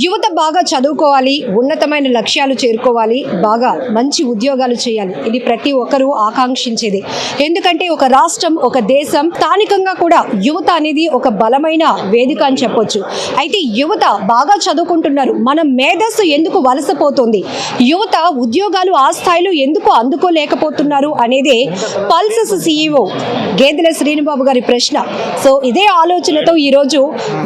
యువత బాగా చదువుకోవాలి ఉన్నతమైన లక్ష్యాలు చేరుకోవాలి బాగా మంచి ఉద్యోగాలు చేయాలి. ఇది ప్రతి ఒక్కరూ ఆకాంక్షించేది. ఎందుకంటే ఒక రాష్ట్రం ఒక దేశం స్థానికంగా కూడా యువత అనేది ఒక బలమైన వేదిక అని చెప్పొచ్చు. అయితే యువత బాగా చదువుకుంటున్నారు. మన మేధస్సు ఎందుకు వలసపోతుంది? యువత ఉద్యోగాలు ఆ స్థాయిలో ఎందుకు అందుకోలేకపోతున్నారు అనేదే పల్సస్ సీఈఓ గేదెల శ్రీనిబాబు గారి ప్రశ్న. సో ఇదే ఆలోచనతో ఈరోజు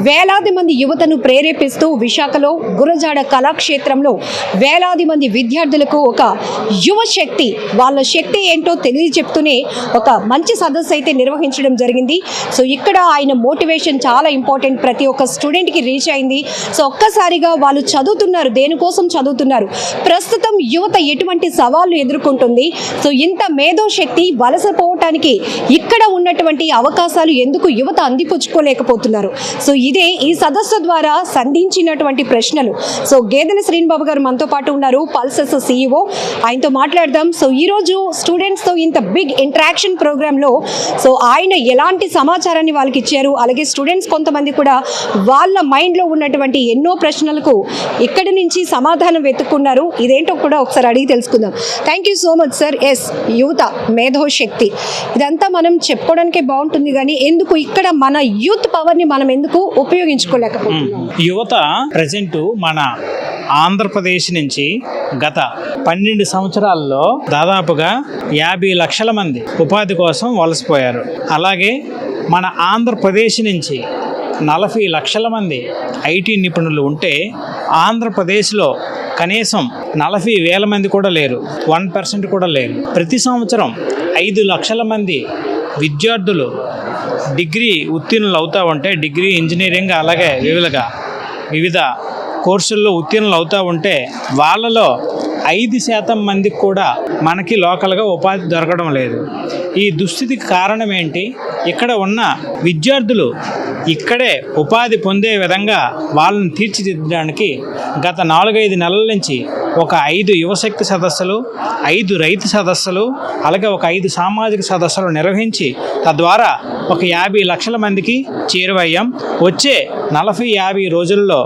వేలాది మంది యువతను ప్రేరేపిస్తూ విశాఖ విశాఖలో గురజాడ కళాక్షేత్రంలో వేలాది మంది విద్యార్థులకు ఒక యువ శక్తి వాళ్ళ శక్తి ఏంటో తెలియజెప్తూనే ఒక మంచి సదస్సు అయితే నిర్వహించడం జరిగింది. సో ఇక్కడ ఆయన మోటివేషన్ చాలా ఇంపార్టెంట్. ప్రతి ఒక్క స్టూడెంట్కి రీచ్ అయింది. సో ఒక్కసారిగా వాళ్ళు చదువుతున్నారు దేనికోసం చదువుతున్నారు? ప్రస్తుతం యువత ఎటువంటి సవాళ్ళు ఎదుర్కొంటుంది? సో ఇంత మేధో శక్తి వలసపోవటానికి ఇక్కడ ఉన్నటువంటి అవకాశాలు ఎందుకు యువత అందిపుచ్చుకోలేకపోతున్నారు? సో ఇదే ఈ సదస్సు ద్వారా సంధించినటువంటి ప్రశ్నలు. సో గేదెల శ్రీనిబాబు గారు మనతో పాటు ఉన్నారు పల్సెస్ సీఈఓ ఆయనతో మాట్లాడదాం. సో ఈరోజు స్టూడెంట్స్తో ఇంత బిగ్ ఇంటరాక్షన్ ప్రోగ్రాంలో సో ఆయన ఎలాంటి సమాచారాన్ని వాళ్ళకి ఇచ్చారు? అలాగే స్టూడెంట్స్ కొంతమంది కూడా వాళ్ళ మైండ్లో ఉన్నటువంటి ఎన్నో ప్రశ్నలకు ఇక్కడి నుంచి సమాధానం వెతుక్కున్నారు. ఇదేంటో కూడా ఒకసారి అడిగి తెలుసుకుందాం. Thank you so much sir yes యువత మేధో శక్తి ఇదంతా మనం చెప్పుకోవడానికే బాగుంటుంది కానీ ఎందుకు ఇక్కడ మన యూత్ పవర్ని మనం ఎందుకు ఉపయోగించుకోలేకపోతున్నాం? యువత ప్రజెంట్ మన ఆంధ్రప్రదేశ్ నుంచి గత పన్నెండు సంవత్సరాల్లో దాదాపుగా యాభై లక్షల మంది ఉపాధి కోసం వలసపోయారు. అలాగే మన ఆంధ్రప్రదేశ్ నుంచి నలభై లక్షల మంది ఐటీ నిపుణులు ఉంటే ఆంధ్రప్రదేశ్లో కనీసం నలభై వేల మంది కూడా లేరు. వన్ పర్సెంట్ కూడా లేరు. ప్రతి సంవత్సరం ఐదు లక్షల మంది విద్యార్థులు డిగ్రీ ఉత్తీర్ణులు అవుతా ఉంటే డిగ్రీ ఇంజనీరింగ్ అలాగే వివిధగా వివిధ కోర్సుల్లో ఉత్తీర్ణులు అవుతూ ఉంటే వాళ్ళలో ఐదు శాతం మందికి కూడా మనకి లోకల్గా ఉపాధి దొరకడం లేదు. ఈ దుస్థితికి కారణం ఏంటి? ఇక్కడ ఉన్న విద్యార్థులు ఇక్కడే ఉపాధి పొందే విధంగా వాళ్ళని తీర్చిదిద్దడానికి గత నాలుగైదు నెలల నుంచి ఒక ఐదు యువశక్తి సదస్సులు ఐదు రైతు సదస్సులు అలాగే ఒక ఐదు సామాజిక సదస్సులు నిర్వహించి తద్వారా ఒక యాభై లక్షల మందికి చేరువయ్యాం. వచ్చే నలభై యాభై రోజుల్లో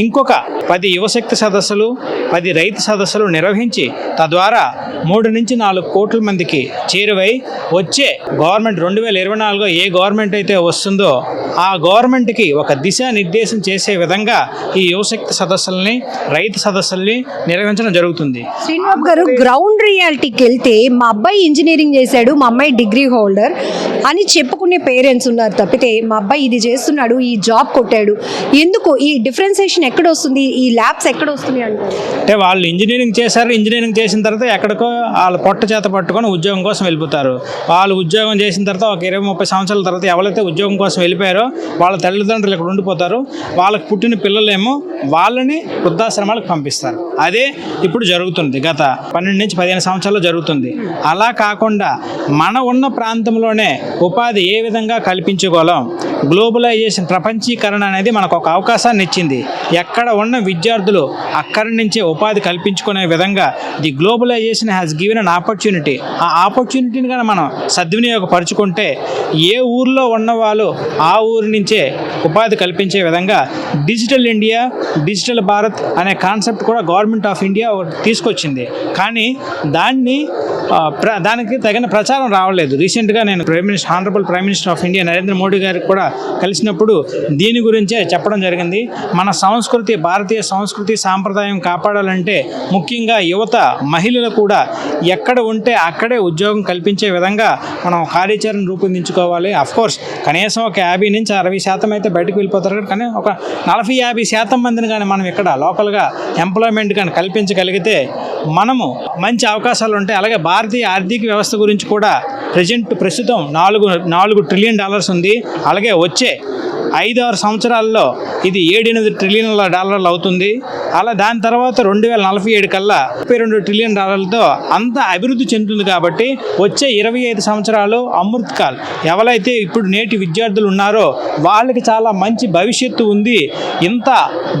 ఇంకొక పది యువశక్తి సదస్సులు పది రైతు సదస్సులు నిర్వహించి తద్వారా మూడు నుంచి నాలుగు కోట్ల మందికి చేరువై వచ్చే గవర్నమెంట్ రెండు వేల ఇరవై నాలుగులో ఏ గవర్నమెంట్ అయితే వస్తుందో ఆ గవర్నమెంట్కి ఒక దిశానిర్దేశం చేసే విధంగా ఈ యువశక్తి సదస్సుల్ని రైతు సదస్సుల్ని నిర్వహించడం జరుగుతుంది. శ్రీనివాబ్ గారు గ్రౌండ్ రియాలిటీకి వెళ్తే మా అబ్బాయి ఇంజనీరింగ్ చేశాడు మా అమ్మాయి డిగ్రీ హోల్డర్ అని చెప్పుకునే పేరెంట్స్ ఉన్నారు తప్పితే మా అబ్బాయి ఇది చేస్తున్నాడు ఈ జాబ్ కొట్టాడు. ఎందుకు ఈ ఇన్స్పిరేషన్ ఎక్కడ వస్తుంది? ఈ ల్యాబ్స్ ఎక్కడ వస్తుంది అంటారు? అంటే వాళ్ళు ఇంజనీరింగ్ చేశారు ఇంజనీరింగ్ చేసిన తర్వాత ఎక్కడికో వాళ్ళ పొట్ట చేత పట్టుకొని ఉద్యోగం కోసం వెళ్ళిపోతారు. వాళ్ళు ఉద్యోగం చేసిన తర్వాత ఒక ఇరవై ముప్పై సంవత్సరాల తర్వాత ఎవరైతే ఉద్యోగం కోసం వెళ్ళిపోయారో వాళ్ళ తల్లిదండ్రులు ఇక్కడ ఉండిపోతారు. వాళ్ళకి పుట్టిన పిల్లలేమో వాళ్ళని వృద్ధాశ్రమాలకు పంపిస్తారు. అదే ఇప్పుడు జరుగుతుంది గత పన్నెండు నుంచి పదిహేను సంవత్సరాల్లో జరుగుతుంది. అలా కాకుండా మన ఉన్న ప్రాంతంలోనే ఉపాధి ఏ విధంగా కల్పించుకోలేం గ్లోబలైజేషన్ ప్రపంచీకరణ అనేది మనకు ఒక అవకాశాన్ని ఇచ్చింది. ఎక్కడ ఉన్న విద్యార్థులు అక్కడి నుంచే ఉపాధి కల్పించుకునే విధంగా the globalization has given an opportunity ఆ ఆపర్చునిటీని కానీ మనం సద్వినియోగపరుచుకుంటే ఏ ఊర్లో ఉన్నవాళ్ళు ఆ ఊరి నుంచే ఉపాధి కల్పించే విధంగా డిజిటల్ ఇండియా డిజిటల్ భారత్ అనే కాన్సెప్ట్ కూడా గవర్నమెంట్ ఆఫ్ ఇండియా ఒకటి తీసుకొచ్చింది. కానీ దాన్ని ప్ర దానికి తగిన ప్రచారం రావలేదు. రీసెంట్గా నేను prime minister honourable prime minister of India Narendra Modi గారికి కూడా కలిసినప్పుడు దీని గురించే చెప్పడం జరిగింది. మన సంస్కృతి భారతీయ సంస్కృతి సాంప్రదాయం కాపాడాలంటే ముఖ్యంగా యువత మహిళలు కూడా ఎక్కడ ఉంటే అక్కడే ఉద్యోగం కల్పించే విధంగా మనం కార్యాచరణ రూపొందించుకోవాలి. కోర్స్ కనీసం ఒక యాభై నుంచి అరవై శాతం అయితే బయటకు వెళ్ళిపోతారు కానీ ఒక నలభై యాభై శాతం మందిని కానీ మనం ఇక్కడ లోకల్గా ఎంప్లాయ్మెంట్ కానీ కల్పించగలిగితే మనము మంచి అవకాశాలు ఉంటాయి. అలాగే భారతీయ ఆర్థిక వ్యవస్థ గురించి కూడా ప్రజెంట్ ప్రస్తుతం నాలుగు నాలుగు ట్రిలియన్ డాలర్స్ ఉంది. అలాగే వచ్చే ఐదు ఆరు సంవత్సరాల్లో ఇది ఏడెనిమిది ట్రిలియన్ల డాలర్లు అవుతుంది. అలా దాని తర్వాత రెండు వేల నలభై ఏడు కల్లా ముప్పై రెండు ట్రిలియన్ డాలర్లతో అంత అభివృద్ధి చెందుతుంది కాబట్టి వచ్చే ఇరవై ఐదు సంవత్సరాలు అమృత్ కాల్. ఎవరైతే ఇప్పుడు నేటి విద్యార్థులు ఉన్నారో వాళ్ళకి చాలా మంచి భవిష్యత్తు ఉంది. ఇంత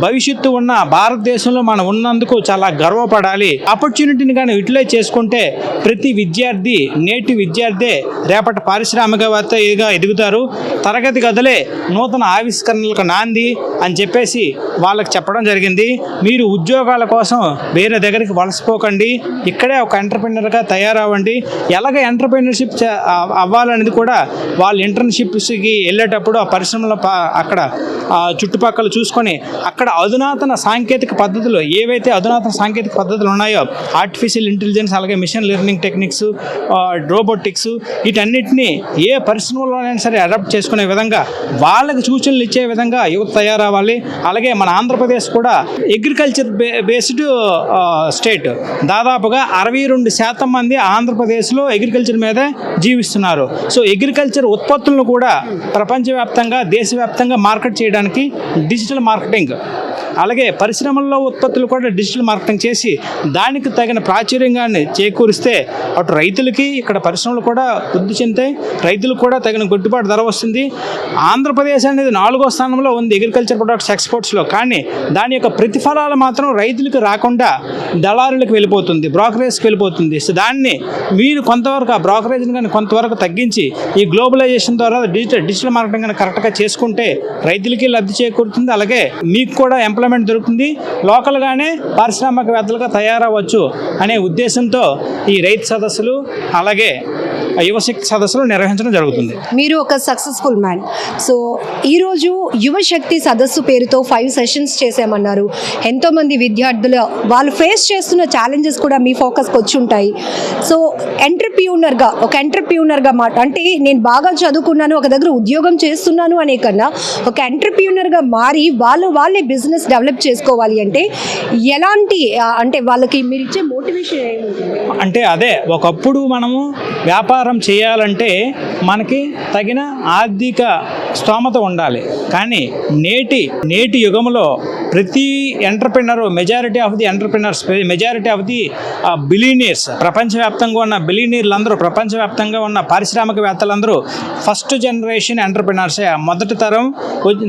భవిష్యత్తు ఉన్న భారతదేశంలో మనం ఉన్నందుకు చాలా గర్వపడాలి. ఆపర్చునిటీని కానీ యూటిలైజ్ చేసుకుంటే ప్రతి విద్యార్థి నేటి విద్యార్థి రేపటి పారిశ్రామికవేత్తగా ఎదుగుతారు. తరగతి గదులే నూతన నూతన ఆవిష్కరణలకు నాంది అని చెప్పేసి వాళ్ళకి చెప్పడం జరిగింది. మీరు ఉద్యోగాల కోసం వేరే దగ్గరికి వలసపోకండి. ఇక్కడే ఒక ఎంటర్ప్రినర్గా తయారవ్వండి. ఎలాగ ఎంటర్ప్రినర్షిప్ అవ్వాలనేది కూడా వాళ్ళు ఇంటర్న్షిప్స్కి వెళ్ళేటప్పుడు ఆ పరిశ్రమలో అక్కడ చుట్టుపక్కల చూసుకొని అక్కడ అధునాతన సాంకేతిక పద్ధతులు ఏవైతే అధునాతన సాంకేతిక పద్ధతులు ఉన్నాయో ఆర్టిఫిషియల్ ఇంటెలిజెన్స్ అలాగే మిషన్ లెర్నింగ్ టెక్నిక్స్ రోబోటిక్స్ వీటన్నిటిని ఏ పరిశ్రమలోనైనా సరే అడాప్ట్ చేసుకునే విధంగా వాళ్ళకి సూచనలు ఇచ్చే విధంగా యువత తయారవ్వాలి. అలాగే మన ఆంధ్రప్రదేశ్ కూడా అగ్రికల్చర్ బే బేస్డ్ స్టేట్ దాదాపుగా అరవై రెండు శాతం మంది ఆంధ్రప్రదేశ్లో అగ్రికల్చర్ మీదే జీవిస్తున్నారు. సో అగ్రికల్చర్ ఉత్పత్తులను కూడా ప్రపంచవ్యాప్తంగా దేశవ్యాప్తంగా మార్కెట్ చేయడానికి డిజిటల్ మార్కెటింగ్ అలాగే పరిశ్రమల్లో ఉత్పత్తులు కూడా డిజిటల్ మార్కెటింగ్ చేసి దానికి తగిన ప్రాచుర్యంగాన్ని చేకూరిస్తే అటు రైతులకి ఇక్కడ పరిశ్రమలు కూడా వృద్ధి చెందుతాయి. రైతులకు కూడా తగిన గిట్టుబాటు ధర వస్తుంది. ఆంధ్రప్రదేశ్ అనేది నాలుగో స్థానంలో ఉంది అగ్రికల్చర్ ప్రొడక్ట్స్ ఎక్స్పోర్ట్స్లో కానీ దాని యొక్క ప్రతిఫలాలు మాత్రం రైతులకు రాకుండా దళారులకు వెళ్ళిపోతుంది బ్రోకరేజ్కి వెళ్ళిపోతుంది. సో దాన్ని మీరు కొంతవరకు ఆ బ్రోకరేజ్ని కానీ కొంతవరకు తగ్గించి ఈ గ్లోబలైజేషన్ ద్వారా డిజిటల్ డిజిటల్ మార్కెటింగ్ కానీ కరెక్ట్గా చేసుకుంటే రైతులకి లబ్ధి చేకూరుతుంది. అలాగే మీకు కూడా ఎంప్లాయ్మెంట్ దొరుకుతుంది. లోకల్గానే పారిశ్రామికవేత్తలుగా తయారవచ్చు అనే ఉద్దేశంతో ఈ రైతు సదస్సులు అలాగే యువశక్తి సదస్సులు నిర్వహించడం జరుగుతుంది. మీరు ఒక సక్సెస్ఫుల్ మ్యాన్ సో ఈరోజు యువశక్తి సదస్సు పేరుతో ఫైవ్ సెషన్స్ చేసామన్నారు ఎంతోమంది విద్యార్థులు వాళ్ళు ఫేస్ చేస్తున్న ఛాలెంజెస్ కూడా మీ ఫోకస్కి వచ్చి ఉంటాయి. సో ఎంటర్ప్యూనర్గా ఒక ఎంటర్ప్యూనర్గా మాట అంటే నేను బాగా చదువుకున్నాను ఒక దగ్గర ఉద్యోగం చేస్తున్నాను అనే కన్నా ఒక ఎంటర్ప్యూనర్గా మారి వాళ్ళు వాళ్ళే బిజినెస్ డెవలప్ చేసుకోవాలి అంటే ఎలాంటి అంటే వాళ్ళకి మీరు ఇచ్చే మోటివేషన్ ఏముంటుంది? అంటే అదే ఒకప్పుడు మనము వ్యాపారం చేయాలంటే మనకి తగిన ఆర్థిక స్తోమత ఉండాలి. కానీ నేటి నేటి యుగంలో ప్రతి entrepreneur majority of the entrepreneurs majority of the billionaires ప్రపంచవ్యాప్తంగా ఉన్న బిలీనియర్లు అందరూ ప్రపంచవ్యాప్తంగా ఉన్న పారిశ్రామికవేత్తలందరూ ఫస్ట్ జనరేషన్ ఎంటర్ప్రినర్సే. మొదటి తరం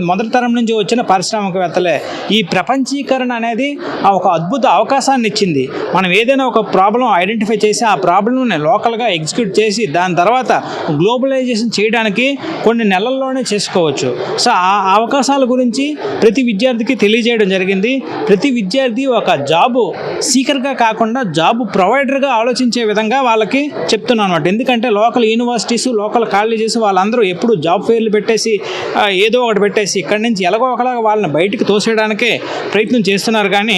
మొదటి తరం నుంచి వచ్చిన పారిశ్రామికవేత్తలే. ఈ ప్రపంచీకరణ అనేది ఒక అద్భుత అవకాశాన్ని ఇచ్చింది. మనం ఏదైనా ఒక ప్రాబ్లం ఐడెంటిఫై చేసి ఆ ప్రాబ్లంని లోకల్గా ఎగ్జిక్యూట్ చేసి దాని తర్వాత గ్లోబలైజేషన్ చేయడానికి కొన్ని నెలల్లోనే చేసుకోవచ్చు. సో ఆ అవకాశాల గురించి ప్రతి విద్యార్థికి తెలియజేయడం జరిగింది. ప్రతి విద్యార్థి ఒక జాబు సీకర్గా కాకుండా జాబ్ ప్రొవైడర్గా ఆలోచించే విధంగా వాళ్ళకి చెప్తున్నాను అనమాట ఎందుకంటే లోకల్ యూనివర్సిటీస్ లోకల్ కాలేజెస్ వాళ్ళందరూ ఎప్పుడు జాబ్ ఫెయిర్లు పెట్టేసి ఏదో ఒకటి పెట్టేసి ఇక్కడి నుంచి ఎలాగో ఒకలాగా వాళ్ళని బయటికి తోసేయడానికే ప్రయత్నం చేస్తున్నారు. కానీ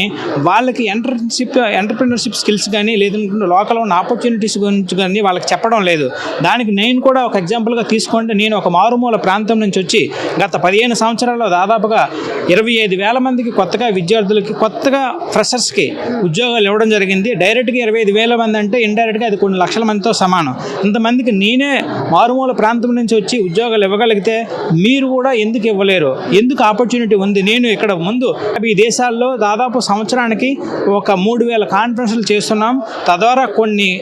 వాళ్ళకి ఎంటర్ప్రినర్షిప్ ఎంటర్ప్రినర్షిప్ స్కిల్స్ కానీ లేదంటే లోకల్ ఉన్న ఆపర్చునిటీస్ గురించి కానీ వాళ్ళకి చెప్పడం లేదు. దానికి నేను కూడా ఒక ఎగ్జాంపుల్గా తీసుకుంటే నేను ఒక మారుమూల ప్రాంతం నుంచి వచ్చి గత పదిహేను సంవత్సరాల్లో దాదాపుగా ఇరవై ఐదు వేల మందికి కొత్తగా విద్యార్థులకి కొత్తగా ఫ్రెషర్స్కి ఉద్యోగాలు ఇవ్వడం జరిగింది. డైరెక్ట్గా ఇరవై ఐదు వేల మంది అంటే ఇండైరెక్ట్గా అది కొన్ని లక్షల మందితో సమానం. ఇంతమందికి నేనే మారుమూల ప్రాంతం నుంచి వచ్చి ఉద్యోగాలు ఇవ్వగలిగితే మీరు కూడా ఎందుకు ఇవ్వలేరు? ఎందుకు ఆపర్చునిటీ ఉంది? నేను ఇక్కడ ముందు ఈ దేశాల్లో దాదాపు సంవత్సరానికి ఒక మూడు వేల కాన్ఫరెన్స్లు చేస్తున్నాం. తద్వారా కొన్ని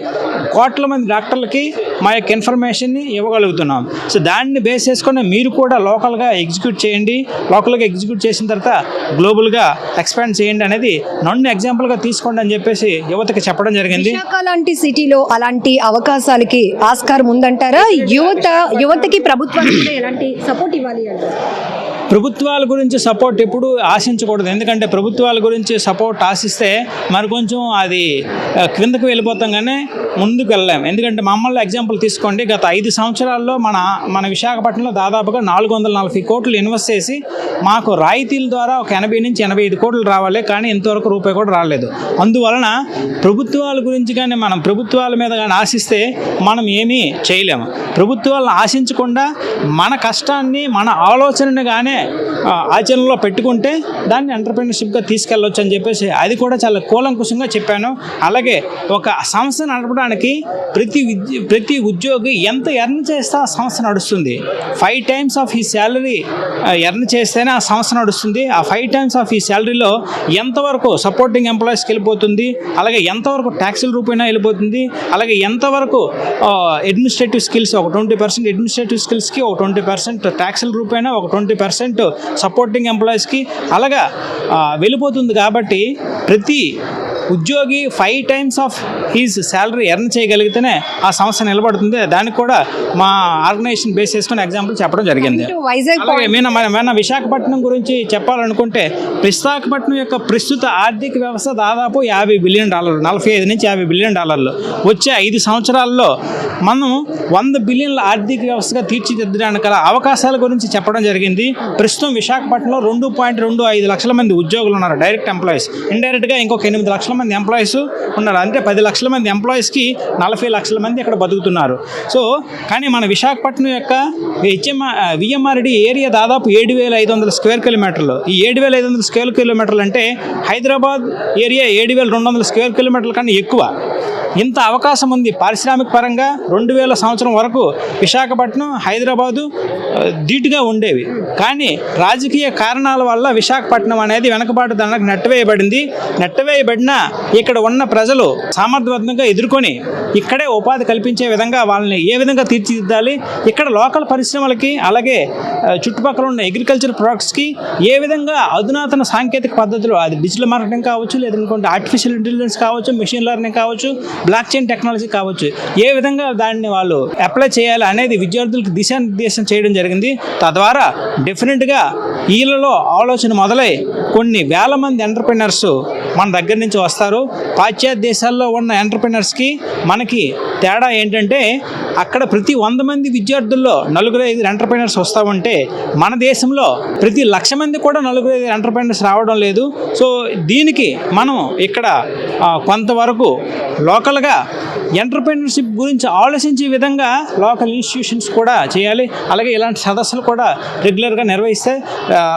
కోట్ల మంది డాక్టర్లకి మా యొక్క ఇన్ఫర్మేషన్ని ఇవ్వగలుగుతున్నాం. సో దాన్ని బేస్ చేసుకొని మీరు కూడా లోకల్గా ఎగ్జిక్యూట్ చేయండి. లోకల్గా ఎగ్జిక్యూట్ చేసిన తర్వాత గ్లోబల్గా ఎక్స్పాండ్ చేయండి అనేది నన్ను ఎగ్జాంపుల్గా తీసుకోండి అని చెప్పేసి యువతకి చెప్పడం జరిగింది. విశాఖ లాంటి సిటీలో అలాంటి అవకాశాలకి ఆస్కారం ఉందంటారా? యువత యువతకి ప్రభుత్వానికి కూడా ఎలాంటి సపోర్ట్ ఇవ్వాలి ప్రభుత్వాల గురించి సపోర్ట్ ఎప్పుడు ఆశించకూడదు. ఎందుకంటే ప్రభుత్వాల గురించి సపోర్ట్ ఆశిస్తే మరి కొంచెం అది క్రిందకు వెళ్ళిపోతాం కానీ ముందుకు వెళ్ళలేం. ఎందుకంటే మమ్మల్ని ఎగ్జాంపుల్ తీసుకోండి. గత ఐదు సంవత్సరాల్లో మన మన విశాఖపట్నంలో దాదాపుగా నాలుగు వందల నలభై కోట్లు ఇన్వెస్ట్ చేసి మాకు రాయితీల ద్వారా ఒక ఎనభై నుంచి ఎనభై ఐదు కోట్లు రావాలి కానీ ఇంతవరకు రూపాయి కూడా రాలేదు. అందువలన ప్రభుత్వాల గురించి కానీ మనం ప్రభుత్వాల మీద కానీ ఆశిస్తే మనం ఏమీ చేయలేము. ప్రభుత్వాలను ఆశించకుండా మన కష్టాన్ని మన ఆలోచనని కానీ ఆచరణలో పెట్టుకుంటే దాన్ని ఎంటర్ప్రీనర్షిప్గా తీసుకెళ్ళొచ్చు అని చెప్పేసి అది కూడా చాలా కూలంకుశంగా చెప్పాను. అలాగే ఒక సంస్థ నడపడానికి ప్రతి విద్య ప్రతి ఉద్యోగి ఎంత ఎర్న్ చేస్తే ఆ సంస్థ నడుస్తుంది. ఫైవ్ టైమ్స్ ఆఫ్ ఈ శాలరీ ఎర్న్ చేస్తేనే ఆ సంస్థ నడుస్తుంది. ఆ ఫైవ్ టైమ్స్ ఆఫ్ ఈ శాలరీలో ఎంతవరకు సపోర్టింగ్ ఎంప్లాయీస్కి వెళ్ళిపోతుంది అలాగే ఎంతవరకు ట్యాక్సుల రూపైనా వెళ్ళిపోతుంది అలాగే ఎంతవరకు అడ్మినిస్ట్రేటివ్ స్కిల్స్ ఒక ట్వంటీ పర్సెంట్ అడ్మినిస్ట్రేటివ్ స్కిల్స్కి ఒక ట్వంటీ పర్సెంట్ ట్యాక్సుల రూపైనా ఒక ట్వంటీ పర్సెంట్ సపోర్టింగ్ ఎంప్లాయీస్కి అలాగా వెళ్ళిపోతుంది కాబట్టి ప్రతి ఉద్యోగి five times of his salary earn చేయగలిగితేనే ఆ సంస్థ నిలబడుతుంది. దానికి కూడా మా ఆర్గనైజేషన్ బేస్ చేసుకుని ఎగ్జాంపుల్ చెప్పడం జరిగింది. మన విశాఖపట్నం గురించి చెప్పాలనుకుంటే విశాఖపట్నం యొక్క ప్రస్తుత ఆర్థిక వ్యవస్థ దాదాపు యాభై బిలియన్ డాలర్లు నలభై ఐదు నుంచి యాభై బిలియన్ డాలర్లు. వచ్చే ఐదు సంవత్సరాల్లో మనం వంద బిలియన్ల ఆర్థిక వ్యవస్థగా తీర్చిదిద్దడానికి గల అవకాశాల గురించి చెప్పడం జరిగింది. ప్రస్తుతం విశాఖపట్నంలో రెండు పాయింట్ రెండు ఐదు లక్షల మంది ఉద్యోగులు ఉన్నారు డైరెక్ట్ ఎంప్లాయీస్ ఇండైరెక్ట్గా ఇంకొక ఎనిమిది లక్షల మంది ఎంప్లాయీస్ ఉన్నారు. అంటే పది లక్షల మంది ఎంప్లాయీస్కి నలభై లక్షల మంది ఇక్కడ బతుకుతున్నారు. సో కానీ మన విశాఖపట్నం యొక్క హెచ్ఎంఆర్ విఎంఆర్డి ఏరియా దాదాపు ఏడు వేల ఐదు వందల స్క్వేర్ కిలోమీటర్లు. ఈ ఏడు వేల ఐదు వందల స్క్వేర్ కిలోమీటర్లు అంటే హైదరాబాద్ ఏరియా ఏడు వేల రెండు వందల స్క్వేర్ కిలోమీటర్ల కన్నా ఎక్కువ. ఇంత అవకాశం ఉంది. పారిశ్రామిక పరంగా రెండు వేల సంవత్సరం వరకు విశాఖపట్నం హైదరాబాదు ధీటుగా ఉండేవి. కానీ రాజకీయ కారణాల వల్ల విశాఖపట్నం అనేది వెనకబాటు దానికి నెట్టవేయబడింది. నెట్టవేయబడిన ఇక్కడ ఉన్న ప్రజలు సామర్థ్యవంతంగా ఎదుర్కొని ఇక్కడే ఉపాధి కల్పించే విధంగా వాళ్ళని ఏ విధంగా తీర్చిదిద్దాలి ఇక్కడ లోకల్ పరిశ్రమలకి అలాగే చుట్టుపక్కల ఉన్న అగ్రికల్చర్ ప్రొడక్ట్స్కి ఏ విధంగా అధునాతన సాంకేతిక పద్ధతులు అది డిజిటల్ మార్కెటింగ్ కావచ్చు లేదనుకుంటే ఆర్టిఫిషియల్ ఇంటెలిజెన్స్ కావచ్చు మిషన్ లెర్నింగ్ కావచ్చు బ్లాక్ చైన్ టెక్నాలజీ కావచ్చు. ఏ విధంగా దాన్ని వాళ్ళు అప్లై చేయాలి అనేది విద్యార్థులకు దిశానిర్దేశం చేయడం జరిగింది. తద్వారా డెఫినెట్గా వీళ్ళలో ఆలోచన మొదలై కొన్ని వేల మంది ఎంటర్ప్రినర్స్ మన దగ్గర నుంచి వస్తారు. పాశ్చాత్య దేశాల్లో ఉన్న ఎంటర్ప్రినర్స్కి మనకి తేడా ఏంటంటే అక్కడ ప్రతి వంద మంది విద్యార్థుల్లో నలుగురు ఐదు ఎంటర్ప్రినర్స్ వస్తూ ఉంటే మన దేశంలో ప్రతి లక్ష మంది కూడా నలుగురు ఐదు ఎంటర్ప్రినర్స్ రావడం లేదు. సో దీనికి మనం ఇక్కడ కొంతవరకు లోకల్ లోకల్గా ఎంటర్ప్రినర్షిప్ గురించి ఆలోచించే విధంగా లోకల్ ఇన్స్టిట్యూషన్స్ కూడా చేయాలి. అలాగే ఇలాంటి సదస్సులు కూడా రెగ్యులర్గా నిర్వహిస్తే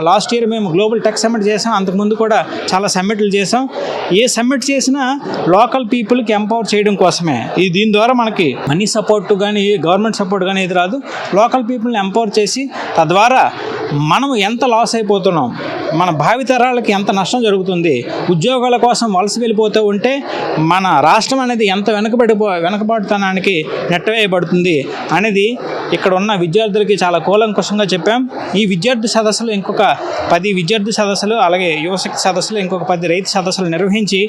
లాస్ట్ ఇయర్ మేము గ్లోబల్ టెక్ సమ్మిట్ చేసాం. అంతకుముందు కూడా చాలా సమ్మిట్లు చేసాం. ఏ సమ్మిట్ చేసినా లోకల్ పీపుల్కి ఎంపవర్ చేయడం కోసమే. ఇది దీని ద్వారా మనకి మనీ సపోర్ట్ కానీ గవర్నమెంట్ సపోర్ట్ కానీ ఇది రాదు. లోకల్ పీపుల్ని ఎంపవర్ చేసి తద్వారా మనం ఎంత లాస్ అయిపోతున్నాం మన భావితరాలకి ఎంత నష్టం జరుగుతుంది ఉద్యోగాల కోసం వలస వెళ్ళిపోతూ ఉంటే మన రాష్ట్రం అనేది ఎంత వెనకబడిపో వెనకబాటుతనానికి నెట్టవేయబడుతుంది అనేది ఇక్కడ ఉన్న విద్యార్థులకి చాలా కూలంకుషంగా చెప్పాం. ఈ విద్యార్థి సదస్సులు ఇంకొక పది విద్యార్థి సదస్సులు అలాగే యువశక్తి సదస్సులు ఇంకొక పది రైతు సదస్సులు నిర్వహించి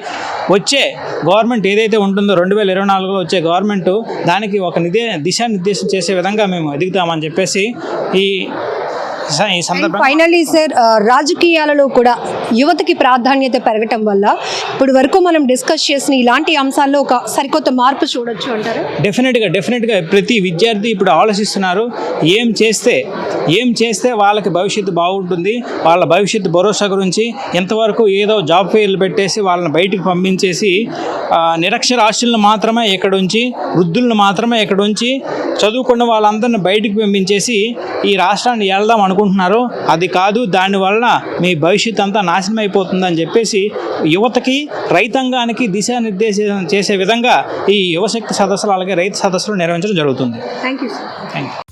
వచ్చే గవర్నమెంట్ ఏదైతే ఉంటుందో రెండు వేల ఇరవై నాలుగులో వచ్చే గవర్నమెంట్ దానికి ఒక నిదే దిశానిర్దేశం చేసే విధంగా మేము ఎదుగుతామని చెప్పేసి ఈ ఫైనలీ సార్ రాజకీయాలలో కూడా యువతకి ప్రాధాన్యత పెరగటం వల్ల ఇప్పుడు వరకు మనం డిస్కస్ చేసిన ఇలాంటి అంశాల్లో ఒక సరికొత్త మార్పు చూడొచ్చు అంటారు? డెఫినెట్గా డెఫినెట్గా ప్రతి విద్యార్థి ఇప్పుడు ఆలోచిస్తున్నారు ఏం చేస్తే ఏం చేస్తే వాళ్ళకి భవిష్యత్తు బాగుంటుంది వాళ్ళ భవిష్యత్తు భరోసా గురించి ఎంతవరకు ఏదో జాబ్ ఫెయిర్లు పెట్టేసి వాళ్ళని బయటికి పంపించేసి నిరక్షరాస్యులను మాత్రమే ఇక్కడ ఉంచి వృద్ధులను మాత్రమే ఇక్కడ ఉంచి చదువుకున్న వాళ్ళందరిని బయటికి పంపించేసి ఈ రాష్ట్రాన్ని వెళ్దాం అనుకుంటున్నారు. అది కాదు దానివల్ల మీ భవిష్యత్తు అంతా నాశనం అయిపోతుందని చెప్పేసి యువతకి రైతాంగానికి దిశానిర్దేశం చేసే విధంగా ఈ యువశక్తి సదస్సులు అలాగే రైతు సదస్సులు నిర్వహించడం జరుగుతుంది. Thank you thank you